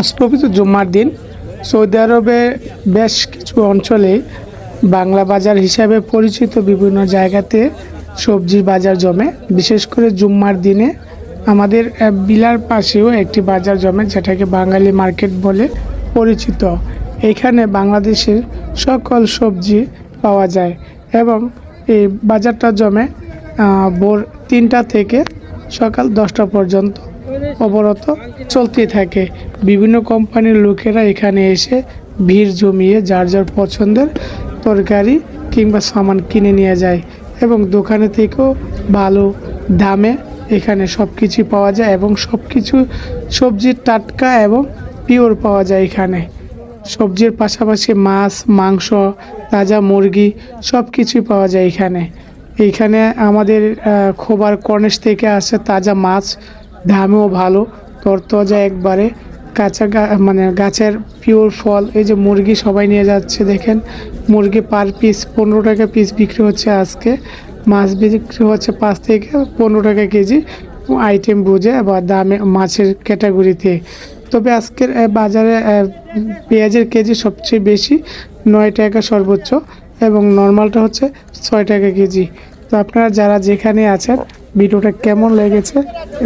আজ পবিত্র জুম্মার দিন। সৌদি আরবে বেশ কিছু অঞ্চলে বাংলা বাজার হিসাবে পরিচিত বিভিন্ন জায়গাতে সবজির বাজার জমে। বিশেষ করে জুম্মার দিনে আমাদের বিলার পাশেও একটি বাজার জমে, যেটাকে বাঙালি মার্কেট বলে পরিচিত। এখানে বাংলাদেশের সকল সবজি পাওয়া যায় এবং এই বাজারটা জমে ভোর তিনটা থেকে সকাল দশটা পর্যন্ত অবরত চলতে থাকে। বিভিন্ন কোম্পানির লোকেরা এখানে এসে ভিড় জমিয়ে যার যার পছন্দের তরকারি কিংবা সামান কিনে নিয়ে যায় এবং দোকানে থেকেও ভালো দামে এখানে সব কিছু পাওয়া যায় এবং সব কিছু সবজির টাটকা এবং পিওর পাওয়া যায় এখানে। সবজির পাশাপাশি মাছ, মাংস তাজা মুরগি সব কিছুই পাওয়া যায় এখানে। এইখানে আমাদের খোবার কর্নেশ থেকে আসে তাজা মাছ দামেও ভালো, তরতাজা একবারে। কাঁচা মানে গাছের পিওর ফল, এই যে মুরগি সবাই নিয়ে যাচ্ছে, দেখেন। মুরগি পার পিস পনেরো টাকা পিস বিক্রি হচ্ছে আজকে। মাছ বিক্রি হচ্ছে পাঁচ থেকে পনেরো টাকা কেজি। আইটেম বুঝে বা দামে, মাছের ক্যাটাগরিতে তবে আজকের বাজারে পেঁয়াজের কেজি সবচেয়ে বেশি নয় টাকা সর্বোচ্চ, এবং নর্মালটা হচ্ছে ছয় টাকা কেজি। তো আপনারা যারা যেখানে আছেন ভিডিওটা কেমন লেগেছে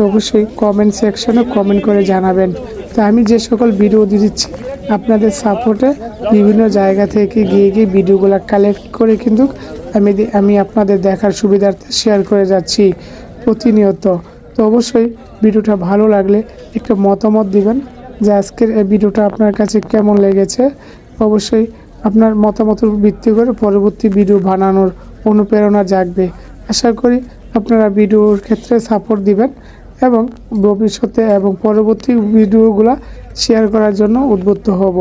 অবশ্যই কমেন্ট সেকশনে কমেন্ট করে জানাবেন। তো আমি যে সকল ভিডিও দিচ্ছি, আপনাদের সাপোর্টে বিভিন্ন জায়গা থেকে গিয়ে গিয়ে ভিডিওগুলো কালেক্ট করে কিন্তু আমি আমি আপনাদের দেখার সুবিধার্থে শেয়ার করে যাচ্ছি প্রতিনিয়ত। তো অবশ্যই ভিডিওটা ভালো লাগলে একটু মতামত দিবেন যে আজকের এই ভিডিওটা আপনার কাছে কেমন লেগেছে। অবশ্যই আপনার মতামতের ভিত্তি করে পরবর্তী ভিডিও বানানোর অনুপ্রেরণা জাগবে। আশা করি আপনারা ভিডিওর ক্ষেত্রে সাপোর্ট দিবেন এবং ভবিষ্যতে এবং পরবর্তী ভিডিওগুলো শেয়ার করার জন্য উদ্বুদ্ধ হব।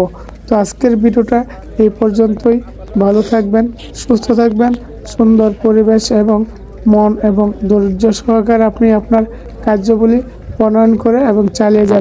তো আজকের ভিডিওটা এই পর্যন্তই। ভালো থাকবেন, সুস্থ থাকবেন, সুন্দর পরিবেশ এবং মন এবং ধৈর্য সহকারে আপনি আপনার কার্যগুলি প্রণয়ন করে এবং চালিয়ে যাবেন